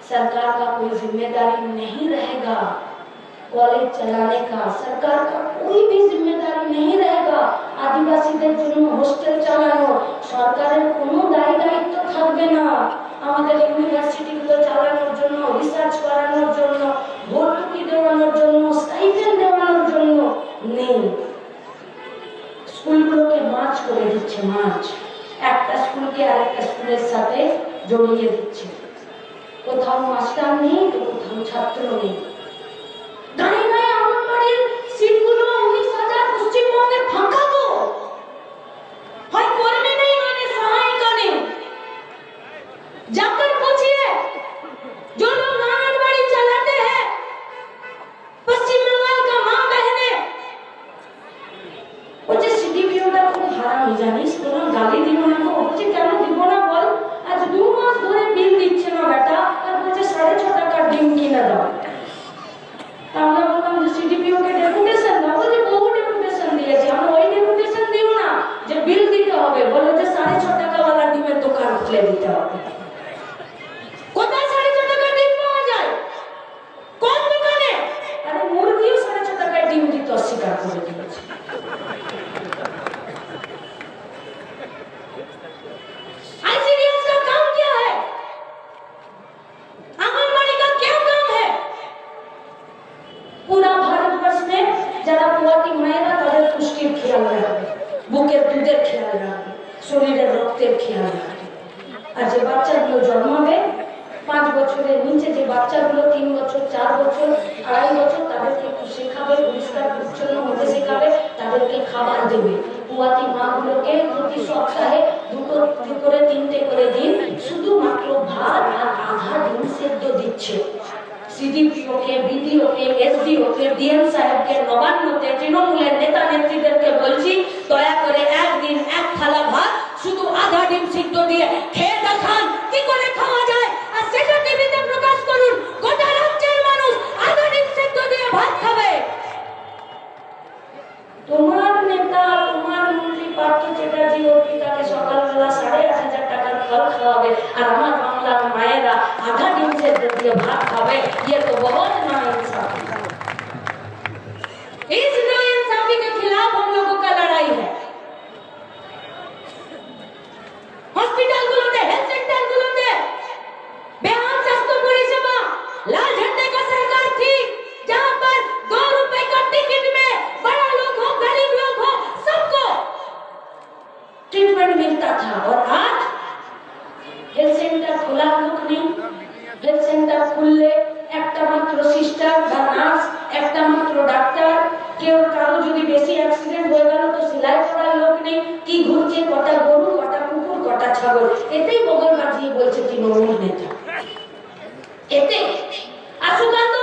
खात में पैसा डालने का सरकार का कोई जिम्मेदारी नहीं रहेगा मिड डे मील खिलाने का सरकार का कोई जिम्मेदारी नहीं रहेगा কলেজ চালানে কা সরকার কা কোই ভি জিম্মেদারি নেই रहेगा আদিবাসীদের জন্য হোস্টেল চালানো সরকারের কোনো দায় দায়িত্ব থাকবে না আমাদের ইউনিভার্সিটিগুলো চালানোর জন্য রিসার্চ করানোর জন্য ভর্তুকি দেওয়ানোর জন্য স্টাইপেন্ড দেওয়ানোর জন্য নেই স্কুলগুলোকে মাছ করে দিচ্ছে মাছ একটা স্কুলকে আরেকটা স্কুলের সাথে জড়িয়ে দিচ্ছে কোথাও মাস্টার নেই তো কোথাও ছাত্র নেই দাঁড়িয়ে দাঁড়িয়ে অঙ্গনবাড়ির সিটগুলো উনিশ হাজার পশ্চিমবঙ্গে ফাঁকা গো হয় কর্মী নেই মানে সহায়িকা নেই जाकर पूछिए जो लोग आंगनबाड़ी चलाते हैं पश्चिम बंगाल का माँ बहने বলছে সিডিপিওটা খুব হারামি জানিস কোনো গালি দিল না গো বলছে কেন দিব না বল আজ দু পুরা ভারতবর্ষ में যারা পোয়াতি মায়েরা তাদের পুষ্টির খেয়াল রাখবে বুকের দুধের খেয়াল রাখবে শরীরের রক্তের খেয়াল রাখবে আর যে বাচ্চাগুলো জন্মাবে পাঁচ বছরের নিচে যে বাচ্চাগুলো তিন বছর চার বছর আড়াই বছর তাদেরকে একটু শেখাবে খাবার দেবে। পুয়াতি মাগুলোকে প্রতি সপ্তাহে দুটো দুটো করে তিনটে করে দিন। শুধুমাত্র ভাত আর আধা দিন সেদ্ধ দিচ্ছে। সিডিপিওকে বিডিওকে, এসডিওকে, ডিএম সাহেবকে নবান্নতে তৃণমূলের নেতা নেত্রীদেরকে বলছি, দয়া করে একদিন এক থালা ভাত, শুধু আধা ডিম সিদ্ধ দিয়ে ফল খাওয়াবে আর আমার বাংলার মায়েরা আধা ডিম সেদ্ধ দিয়ে ভাত খাবে ये तो बहुत नाइंसाफी है इस नाइंसाफी के खिलाफ हम लोगों का लड़ाई है हॉस्पिटल गुलोते हेल्थ सेंटर गुलोते बेहाल स्वास्थ्य परिसेवा लाल झंडे का सरकार थी जहां पर दो रुपए का टिकट में बड़ा लोग हो गरीब लोग हो सबको ट्रीटमेंट मिलता था और आज হেলথ সেন্টার হেলথ সেন্টার খুললে একটা মাত্র সিস্টার বা নার্স একটা মাত্র ডাক্তার। কেউ কারও যদি বেশি অ্যাক্সিডেন্ট হয়ে গেল তো সেলাই করার লোক নেই। কি ঘুরছে, কটা গরু, কটা কুকুর, কটা ছাগল? এতেই বগল মাঝিয়ে বলছে তৃণমূল নেতা? এতে আসুকান্ত